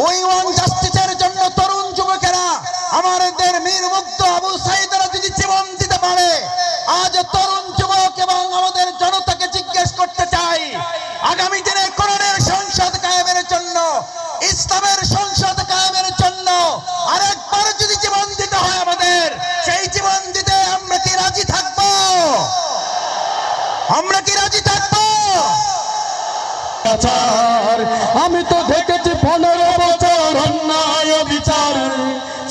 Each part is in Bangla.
ওই ওয়ান জাস্টিসের জন্য তরুণ যুবকেরা আমাদের মীর মুক্ত আবু সাইদরা যদি জীবন দিতে পারে, আজ তরুণ যুবক এবং আমাদের জনতাকে জিজ্ঞেস করতে চাই, আগামী দিনে কোরআনের সংসদ কায়েমের জন্য, ইসলামের সংসদ কায়েমের জন্য আরেকবার যদি জীবন দিতে হয় আমাদের, সেই জীবন দিতে আমরা কি রাজি থাকব? আমরা কি রাজি থাকব? অত্যাচার আমি তো দেখেছি পনেরো বছর অন্যায় বিচার।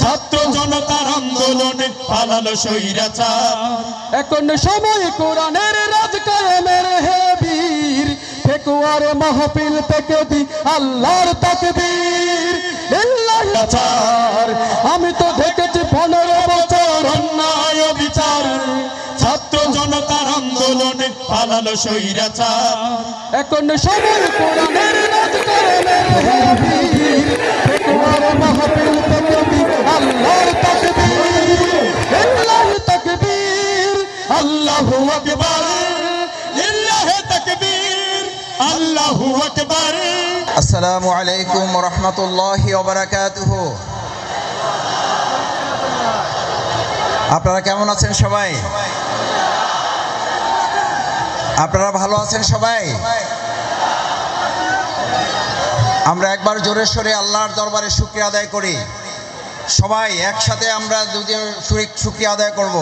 ছাত্র জনতার আন্দোলনে পালালো স্বৈরাচার। এখন সময় কোরআনের রাজ কায়েমের হে বীর। ফেকুয়ার মাহফিল থেকে দি আল্লাহর তাকবীর। ইল্লাচার আমি পালালো স্বৈরাচার। এখন সময় কোরআনের রাজ কায়েমের হে বীর ফেকুয়ার মাহফিল থেকে দি আল্লাহর তাকবীর। ইল্লাহি তাকবীর। আল্লাহু আকবার। লিল্লাহি তাকবীর। আল্লাহু আকবার। আসসালামু আলাইকুম রহমতুল্লাহ ওবরাকাতুহ আপনারা কেমন আছেন সবাই? আপনারা ভালো আছেন সবাই? আমরা একবার জোরে সোরে আল্লাহর দরবারে শুক্রিয়া আদায় করি। সবাই একসাথে আমরা দুজন শুক্রিয়া আদায় করব।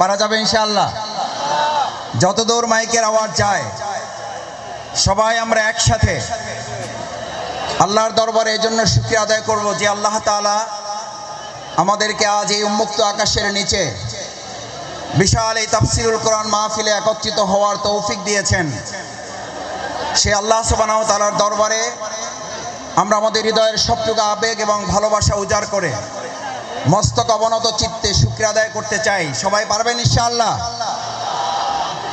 পারা যাবে ইনশাআল্লাহ। যতদূর মাইকের আওয়াজ যায়, সবাই আমরা একসাথে আল্লাহর দরবারে এই জন্য শুক্রিয়া আদায় করব যে আল্লাহ তাআলা আমাদেরকে আজ এই উন্মুক্ত আকাশের নিচে বিশাল এই তাফসিরুল কোরআন মাহফিলে একত্রিত হওয়ার তৌফিক দিয়েছেন। সে আল্লাহ সুবহানাহু ওয়া তাআলার দরবারে আমরা আমাদের হৃদয়ের সবটুকু আবেগ এবং ভালোবাসা উজাড় করে মস্তক অবনত চিত্তে শুক্রিয়া আদায় করতে চাই। সবাই পারবেন ইনশাআল্লাহ?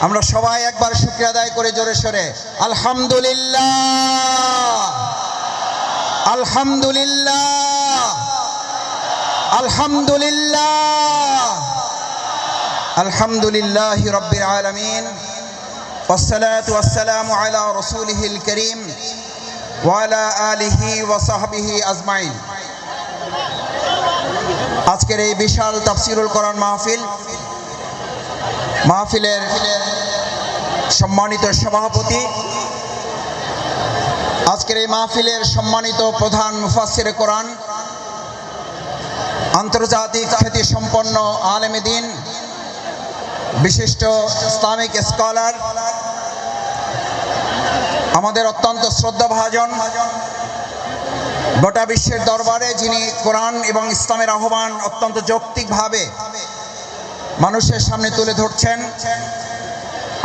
আমরা সবাই একবার শুক্রিয়া আদায় করে জোরে সরে। আলহামদুলিল্লাহ। আলহামদুলিল্লাহ। আলহামদুলিল্লাহ আলহামদুলিল্লাহ রব্বিল আলামিন والصلاة والسلام على رسوله الكريم وعلى آله وصحبه أجمعين আজকের এই বিশাল তাফসিরুল কোরআন মাহফিল মাহফিলের সম্মানিত সভাপতি আজকের এই মাহফিলের সম্মানিত প্রধান মুফাসির কোরআন আন্তর্জাতিক খ্যাতি সম্পন্ন আলেম দিন বিশিষ্ট ইসলামিক স্কলার, আমাদের অত্যন্ত শ্রদ্ধাভাজন গোটা বিশ্বের দরবারে যিনি কোরআন এবং ইসলামের আহ্বান অত্যন্ত যৌক্তিকভাবে মানুষের সামনে তুলে ধরছেন,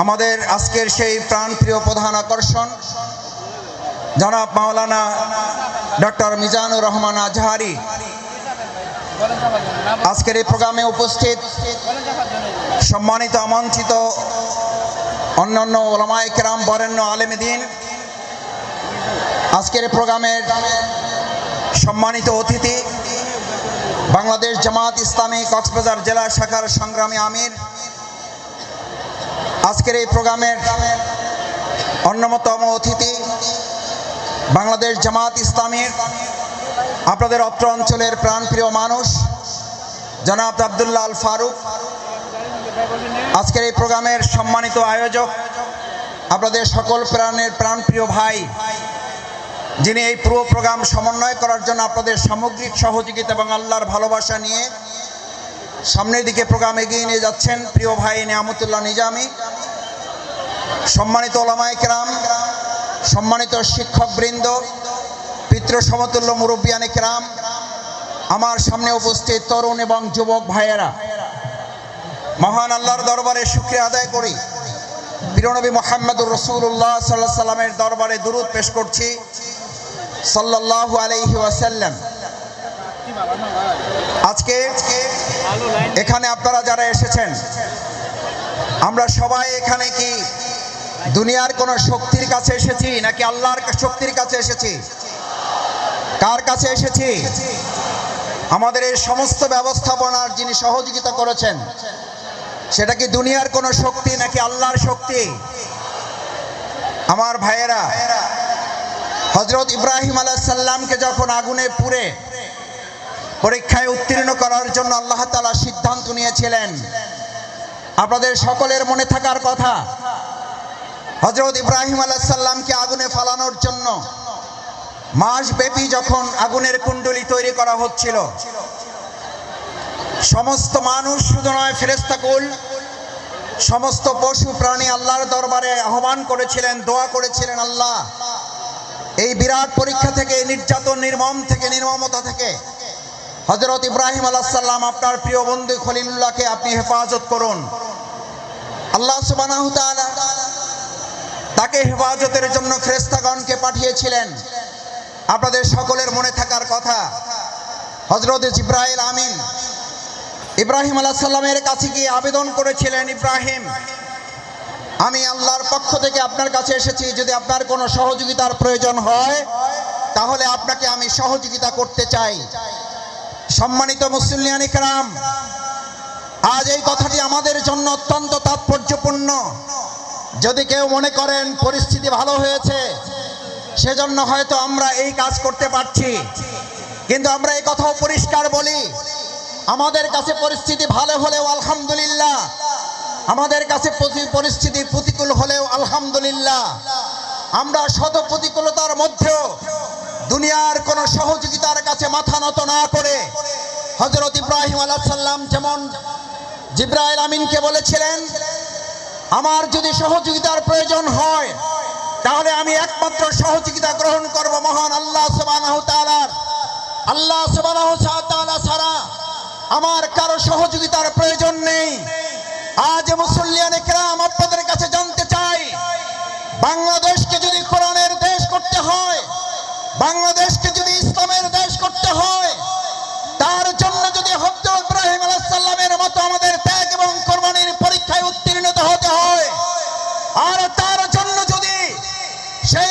আমাদের আজকের সেই প্রাণপ্রিয় প্রধান আকর্ষণ, জনাব মাওলানা ডক্টর মিজানুর রহমান আজহারি। আজকের এই প্রোগ্রামে উপস্থিত সম্মানিত, আমন্ত্রিত অন্যান্য ওলামায় কেরাম, বরেণ্য আলেমদিন আজকের প্রোগ্রামের সম্মানিত অতিথি বাংলাদেশ জামাত ইসলামী কক্সবাজার জেলা শাখার সংগ্রামী আমির। আজকের এই প্রোগ্রামের অন্যতম অতিথি বাংলাদেশ জামাত ইসলামীর আপনাদের অত্র অঞ্চলের প্রাণপ্রিয় মানুষ, জনাব আবদুল্লাহ আল ফারুক। আজকের এই প্রোগ্রামের সম্মানিত আয়োজক, আপনাদের সকল প্রাণের প্রাণপ্রিয় ভাই, যিনি এই পুরো প্রোগ্রাম সমন্বয় করার জন্য আপনাদের সামগ্রিক সহযোগিতা এবং আল্লাহর ভালোবাসা নিয়ে সামনের দিকে প্রোগ্রাম এগিয়ে নিয়ে যাচ্ছেন প্রিয় ভাই নিয়ামতুল্লাহ নিজামি, সম্মানিত ওলামায় কেরাম, সম্মানিত শিক্ষকবৃন্দ, পিতৃ সমতুল্য মুরব্বিয়ানে কেরাম, আমার সামনে উপস্থিত তরুণ এবং যুবক ভাইয়েরা। মহান আল্লাহর দরবারে শুক্রিয়া আদায় করি। বীরনবী মোহাম্মদুর রসুল্লাহ সাল্লাহ সাল্লামের দরবারে দুরুদ পেশ করছি। সাল্লাহ আলাইহি ওয়াসাল্লাম। আজকে এখানে আপনারা যারা এসেছেন, আমরা সবাই এখানে কি দুনিয়ার কোন শক্তির কাছে এসেছি নাকি আল্লাহর শক্তির কাছে এসেছি? কার কাছে এসেছি? আমাদের এই সমস্ত ব্যবস্থাপনার যিনি সহযোগিতা করেছেন সেটা কি দুনিয়ার কোনো শক্তি নাকি আল্লাহর শক্তি? আমার ভাইয়েরা হজরত ইব্রাহিম আলাইসাল্লামকে যখন আগুনে পুড়ে পরীক্ষায় উত্তীর্ণ করার জন্য আল্লাহ তালা সিদ্ধান্ত নিয়েছিলেন, আপনাদের সকলের মনে থাকার কথা হজরত ইব্রাহিম আলাইসাল্লামকে আগুনে ফালানোর জন্য মাসব্যাপী যখন আগুনের কুণ্ডলী তৈরি করা হচ্ছিল সমস্ত মানুষ শুধু নয় ফেরেস্তাকুল সমস্ত পশু প্রাণী আল্লাহর দরবারে আহ্বান করেছিলেন, দোয়া করেছিলেন আল্লাহ। এই বিরাট পরীক্ষা থেকে, নির্যাতন নির্মম থেকে, নির্মমতা থেকে হজরত ইব্রাহিম আলাহাল্লাম আপনার প্রিয় বন্ধু খলিলুল্লাহকে আপনি হেফাজত করুন। আল্লাহ তাআলা তাকে হেফাজতের জন্য ফ্রেস্তাগণকে পাঠিয়েছিলেন। আপনাদের সকলের মনে থাকার কথা। হজরত জিব্রাইল আমিন ইব্রাহিম আলাহাল্লামের কাছে গিয়ে আবেদন করেছিলেন, ইব্রাহিম, আমি আল্লাহর পক্ষ থেকে আপনার কাছে এসেছি। যদি আপনার কোনো সহযোগিতার প্রয়োজন হয়, তাহলে আপনাকে আমি সহযোগিতা করতে চাই। সম্মানিত মুসলিয়ান ইকরাম, আজ এই কথাটি আমাদের জন্য অত্যন্ত তাৎপর্যপূর্ণ। যদি কেউ মনে করেন পরিস্থিতি ভালো হয়েছে, সেজন্য হয়তো আমরা এই কাজ করতে পারছি। কিন্তু আমরা এই কথাও পরিষ্কার বলি আমাদের কাছে পরিস্থিতি ভালো হলেও আলহামদুলিল্লাহ। আমাদের কাছে পরিস্থিতি প্রতিকূল হলেও আলহামদুলিল্লাহ। আমরা শত প্রতিকূলতার মধ্যেও দুনিয়ার কোনো সহযোগিতার কাছে মাথা নত না করে হজরত ইব্রাহিম আলাহ সাল্লাম যেমন জিব্রাইল আমিনকে বলেছিলেন, আমার যদি সহযোগিতার প্রয়োজন হয়, তাহলে আমি একমাত্র সহযোগিতা গ্রহণ করব মহান আল্লাহ সুবহানাহু তাআলার। আল্লাহ তাআলা ছাড়া আমার কারও সহযোগিতার প্রয়োজন নেই। আজ মুসল্লিয়ান একরাম আপনাদের কাছে জানতে চাই, বাংলাদেশকে যদি কোরআনের দেশ করতে হয়, বাংলাদেশকে যদি ইসলামের দেশ করতে হয়, তার জন্য যদি হজরত ইব্রাহিম আলাইহিস সালামের মতো আমাদের ত্যাগ এবং কোরবানির পরীক্ষায় উত্তীর্ণ হতে হয়, আর তার জন্য যদি সেই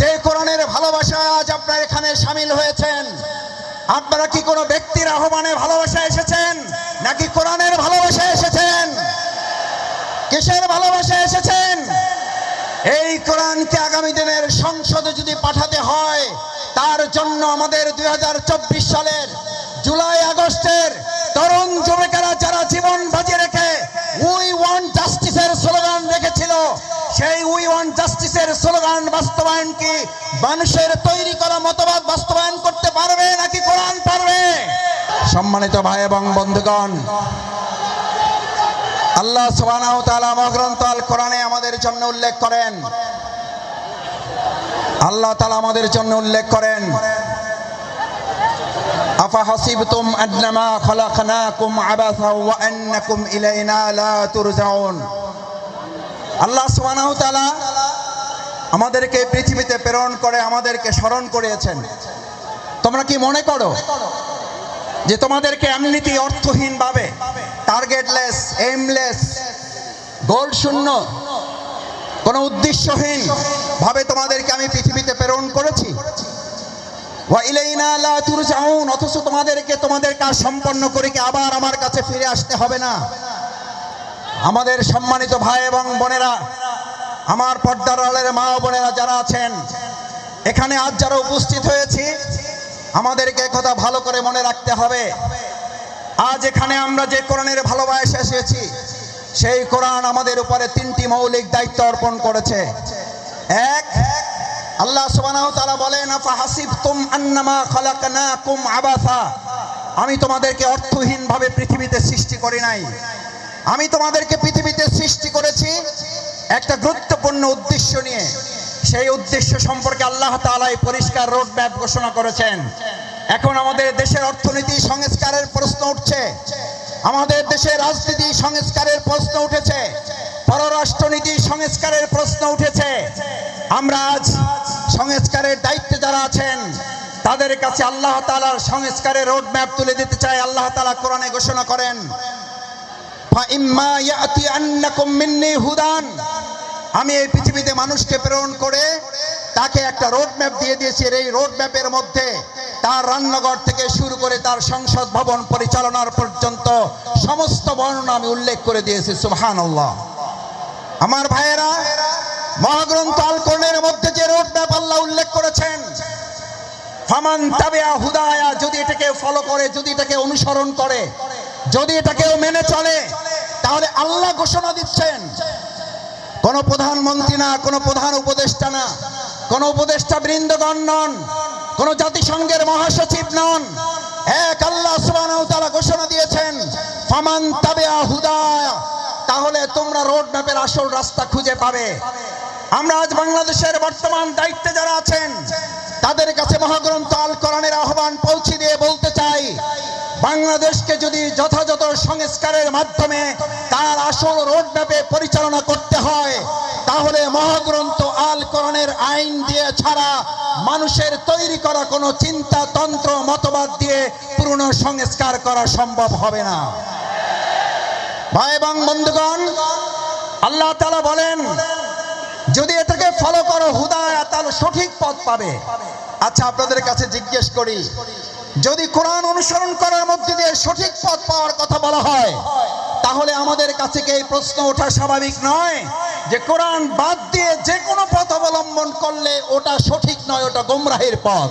যে কোরআনের ভালোবাসায় আজ আপনারা এখানে সামিল হয়েছেন, আপনারা কি কোনো ব্যক্তির আহ্বানে ভালোবাসা এসেছেন, নাকি কোরআনের ভালোবাসা এসেছেন? কিসের ভালোবাসা এসেছেন? এই কোরআনকে আগামী দিনের সংসদে যদি পাঠাতে হয়, তার জন্য আমাদের দুই হাজার চব্বিশ সালের জুলাই আগস্টের তরুণ যুবকেরা যারা জীবন বাজি সেই উই ওয়ান্ট জাস্টিসের স্লোগান বাস্তবায়ন কি? মানুষের তৈরি করা মতবাদ বাস্তবায়ন করতে পারবে নাকি কোরআন পারবে? সম্মানিত ভাই এবং বন্ধুগণ, আল্লাহ সুবহানাহু তাআলা মহাগ্রন্থ আল কোরআনে আমাদের জন্য উল্লেখ করেন। আল্লাহ তাআলা আমাদের জন্য উল্লেখ করেন, আফা হাসিবতুম আন্নামা খালাকনাকুম আবাসা ওয়া আন্নাকুম ইলাইনা লা তুরজাউন? আল্লাহ ওয়া আমাদেরকে পৃথিবীতে প্রেরণ করে, আমাদেরকে স্মরণ করিয়েছেন। তোমরা কি মনে করো যে তোমাদেরকে এমনিতেই অর্থহীনভাবে টার্গেটলেস এইমলেস গোল শূন্য কোনো উদ্দেশ্যহীন ভাবে তোমাদেরকে আমি পৃথিবীতে প্রেরণ করেছি? অথচ তোমাদেরকে তোমাদের কাজ সম্পন্ন করে কি আবার আমার কাছে ফিরে আসতে হবে না। আমাদের সম্মানিত ভাই এবং বোনেরা, আমার পর্দার আলের মা বোনেরা যারা আছেন, এখানে আজ যারা উপস্থিত হয়েছি, আমাদেরকে কথা ভালো করে মনে রাখতে হবে। আজ এখানে আমরা যে কোরআনের ভালোবাসা এসেছি, সেই কোরআন আমাদের উপরে তিনটি মৌলিক দায়িত্ব অর্পণ করেছে। এক, আল্লাহ সুবহানাহু তাআলা বলেন আফা হাসিবতুম আন্নামা খালাকনাকুম আবাসা। আমি তোমাদেরকে অর্থহীন ভাবে পৃথিবীতে সৃষ্টি করি নাই। আমি তোমাদেরকে পৃথিবীতে সৃষ্টি করেছি একটা গুরুত্বপূর্ণ উদ্দেশ্য নিয়ে। সেই উদ্দেশ্য সম্পর্কে আল্লাহ তাআলাই পরিষ্কার রোড ম্যাপ ঘোষণা করেছেন। এখন আমাদের দেশের অর্থনীতি সংস্কারের প্রশ্ন উঠছে। আমাদের দেশের রাজনীতি সংস্কারের প্রশ্ন উঠেছে। পররাষ্ট্রনীতি সংস্কারের প্রশ্ন উঠেছে। আমরা আজ সংস্কারের দায়িত্বে যারা আছেন, তাদের কাছে আল্লাহ তাআলার সংস্কারের রোড ম্যাপ তুলে দিতে চাই। আল্লাহ তাআলা কোরআনে ঘোষণা করেন আমি এই পৃথিবীতে মানুষকে প্রেরণ করে তাকে একটা রোড ম্যাপ দিয়ে দিয়েছি এই রোড ম্যাপের মধ্যে তার রান্নাঘর থেকে শুরু করে তার সংসদ ভবন পরিচালনার পর্যন্ত সমস্ত বর্ণনা আমি উল্লেখ করে দিয়েছি, সুবহানাল্লাহ। আমার ভাইয়েরা, মহাগ্রন্থ আল কোরআনের মধ্যে যে রোড ম্যাপ আল্লাহ উল্লেখ করেছেন, ফামান তাবিয়া হুদায়া, যদি এটাকে ফলো করে, যদি এটাকে অনুসরণ করে যদি এটা কেউ মেনে চলে, তাহলে আল্লাহ ঘোষণা দিচ্ছেন। কোন প্রধানমন্ত্রী না, কোন প্রধান উপদেষ্টা না, কোন উপদেষ্টা বৃন্দগণ নন, কোন জাতিসংঘের মহাসচিব নন। এক আল্লাহ ওয়া ঘোষণা দিয়েছেন, ফামান তাবিয়া হুদায়া তাহলে তোমরা রোড ম্যাপের আসল রাস্তা খুঁজে পাবে। আমরা আজ বাংলাদেশের বর্তমান দায়িত্বে যারা আছেন, তাদের কাছে মহাগ্রন্থ আল কোরআনের আহ্বান পৌঁছে দিয়ে বলতে চাই বাংলাদেশকে যদি যথাযথ সংস্কারের মাধ্যমে তার আসল রোড ম্যাপে পরিচালনা করতে হয়, তাহলে মহাগ্রন্থ আল করণের আইন দিয়ে ছাড়া মানুষের তৈরি করা কোনো চিন্তা, তন্ত্র, মতবাদ দিয়ে পূর্ণ সংস্কার করা সম্ভব হবে না। ভাই এবং বন্ধুগণ, আল্লাহ তালা বলেন, যদি এটাকে ফলো করো হুদায়া তাহলে সঠিক পথ পাবে। আচ্ছা আপনাদের কাছে জিজ্ঞেস করি যদি কোরআন অনুসরণ করার মধ্যে দিয়ে সঠিক পথ পাওয়ার কথা বলা হয়, তাহলে আমাদের কাছে এই প্রশ্ন ওঠা স্বাভাবিক নয়? যে কোরআন বাদ দিয়ে যে কোনো পথ অবলম্বন করলে ওটা সঠিক নয়, ওটা গোমরাহের পথ।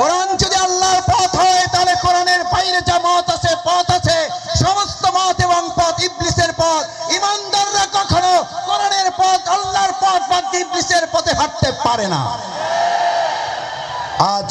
কোরআন যদি আল্লাহর পথ হয়, তাহলে কোরআনের বাইরে যা মত আছে, পথ আছে, সমস্ত মত এবং পথ ইবলিসের পথ। ইমানদাররা কখনো কোরআনের পথ, আল্লাহর পথ বা ইবলিসের পথে হাঁটতে পারে না। আজ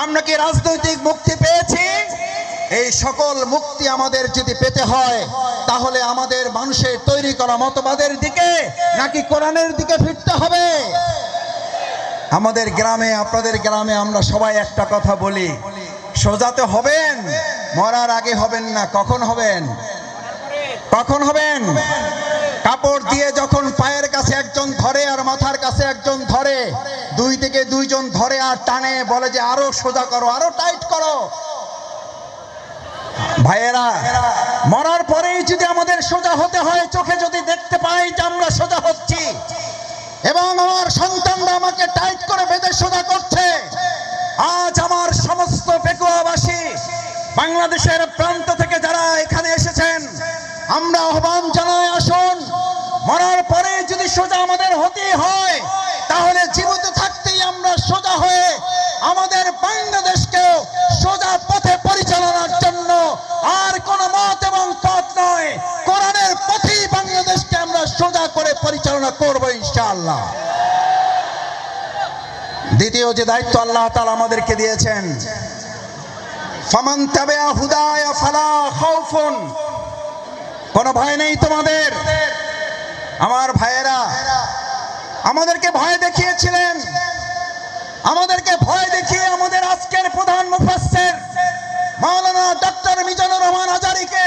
আমরা কি রাজনৈতিক মুক্তি পেয়েছি? এই সকল মুক্তি আমাদের যদি পেতে হয়, তাহলে আমাদের মানুষের তৈরি করা মতবাদের দিকে নাকি কোরআনের দিকে ফিরতে হবে? আমাদের গ্রামে, আপনাদের গ্রামে আমরা সবাই একটা কথা বলি সোজাতে হবেন, মরার আগে হবেন না, কখন হবেন? কখন হবেন? কাপড় দিয়ে যখন পায়ের কাছে একজন ধরে আর মাথার কাছে একজন ধরে, দুই থেকে দুইজন ধরে আর টানে, বলে যে আরও সোজা করো, আরও টাইট করো। ভাইয়েরা, মরার পরেই যদি আমাদের সোজা হতে হয়, চোখে যদি দেখতে পাই যে আমরা সোজা হচ্ছি, এবং আমার সন্তানরা আমাকে টাইট করে বেঁধে সোজা করছে, আজ আমার সমস্ত পেকুয়াবাসী বাংলাদেশের প্রান্ত থেকে যারা এখানে এসেছেন, আমরা জীবিত থাকতেই আমরা সোজা হয়ে আমাদের বাংলাদেশকেও সোজা পথে পরিচালনার জন্য আর কোন মত এবং পথ নয়। কোরআনের পথেই বাংলাদেশকে আমরা সোজা করে পরিচালনা করব ইনশাআল্লাহ। দ্বিতীয় যে দায়িত্ব আল্লাহ তাআলা আমাদেরকে দিয়েছেন কোনো ভয় নেই তোমাদের? আমার ভাইয়েরা আমাদেরকে ভয় দেখিয়েছিলেন। আমাদেরকে ভয় দেখিয়ে আমাদের আজকের প্রধান মুফাসের মাওলানা ডক্টর মিজানুর রহমান আজারিকে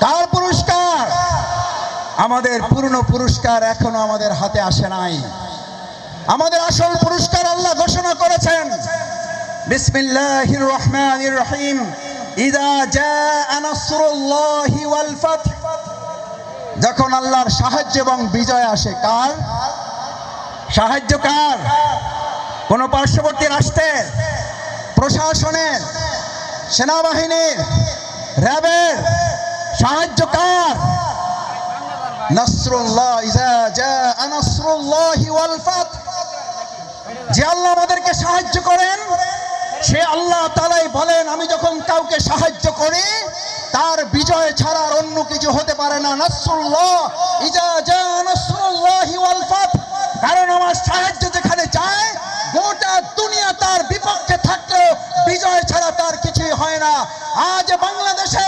কার পুরস্কার। আমাদের পূর্ণ পুরস্কার এখনও আমাদের হাতে আসে নাই। আমাদের আসল পুরস্কার আল্লাহ ঘোষণা করেছেন। বিসমিল্লাহির রহমানির রহিম। ইদা জাআ নাসরুল্লাহি ওয়াল ফাত। যখন আল্লাহর সাহায্য এবং বিজয় আসে, কার? সাহায্য কার? কোন পার্শ্ববর্তী রাষ্ট্রের, প্রশাসনের, সেনাবাহিনীর, র্যাবের সাহায্য কার যে আল্লাহ আমাদেরকে সাহায্য করেন, সে আল্লাহ তালাই বলেন, আমি যখন কাউকে সাহায্য করি, তার বিজয় অন্য কিছু হতে পারে না। কারণ আমার সাহায্য যেখানে যায় গোটা দুনিয়া তার বিপক্ষে থাকলেও বিজয় ছাড়া তার কিছুই হয় না। আজ বাংলাদেশে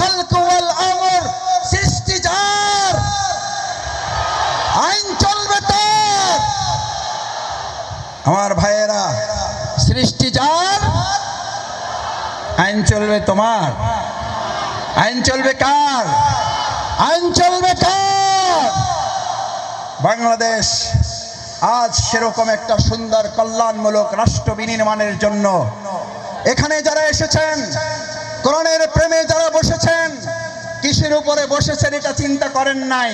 আমার ভাইয়েরা, সৃষ্টি যার আইন চলবে তোমার। আইন চলবে কার? আইন চলবে কার? বাংলাদেশ আজ সেরকম একটা সুন্দর কল্যাণমূলক রাষ্ট্র বিনির্মাণের জন্য এখানে যারা এসেছেন, কোরআনের প্রেমে যারা বসেছেন, কিসের উপরে বসেছেন এটা চিন্তা করেন নাই।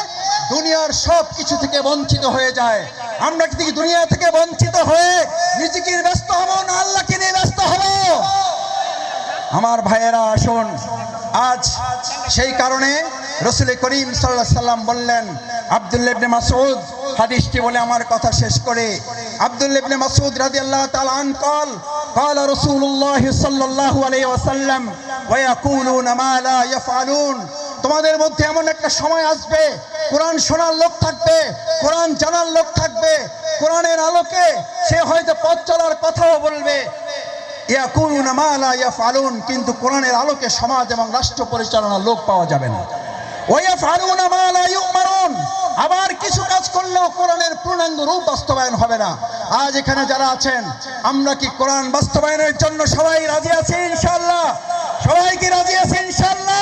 দুনিয়ার সব কিছু থেকে বঞ্চিত হয়ে যায় আমরা কি দুনিয়া থেকে বঞ্চিত হয়ে নিজেকে নিয়ে ব্যস্ত হব না আল্লাহকে নিয়ে ব্যস্ত হব আমার ভাইয়েরা আসুন আজ সেই কারণে রসুল করিম সাল্লাহ সাল্লাম বললেন আব্দুল্লাহ ইবনে মাসউদ হাদিসটি বলে আমার কথা শেষ করে আব্দুল্লাহ ইবনে মাসউদ রাদিয়াল্লাহু তাআলা আন قال قال رسول الله صلى الله عليه وسلم ويقولون ما لا يفعلون তোমাদের মধ্যে এমন একটা সময় আসবে, কোরআন শোনার লোক থাকবে, কোরআন জানার লোক থাকবে, কোরআনের আলোকে সে হয়তো পথ চলার কথাও বলবে। ইয়াফআলুন, কিন্তু কোরআনের আলোকে সমাজ এবং রাষ্ট্র পরিচালনার লোক পাওয়া যাবে না। লা ইউমারুন, আবার কিছু কাজ করলেও কোরআনের পূর্ণাঙ্গ রূপ বাস্তবায়ন হবে না। আজ এখানে যারা আছেন, আমরা কি কোরআন বাস্তবায়নের জন্য সবাই রাজি আছি ইনশাআল্লাহ? সবাই কি রাজি আছে ইনশাআল্লাহ?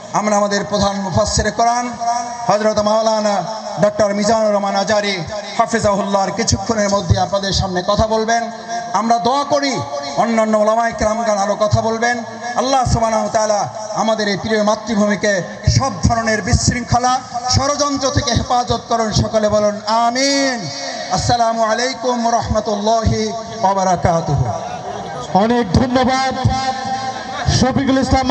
আমরা আমাদের প্রধান মুফাসসির কোরআন হজরত মাওলানা ডক্টর মিজানুর রহমান আজারি হাফিজাহুল্লাহর কিছুক্ষণের মধ্যে আপনাদের সামনে কথা বলবেন। আমরা দোয়া করি, অন্যান্য ওলামাই কেরামগান আরও কথা বলবেন। আল্লাহ সুবহানাহু ওয়া তাআলা আমাদের এই প্রিয় মাতৃভূমিকে সব ধরনের বিশৃঙ্খলা, ষড়যন্ত্র থেকে হেফাজত করুন, সকলে বলুন আমিন। আসসালামু আলাইকুম রহমতুল্লাহি অনেক ধন্যবাদ। শফিকুল ইসলাম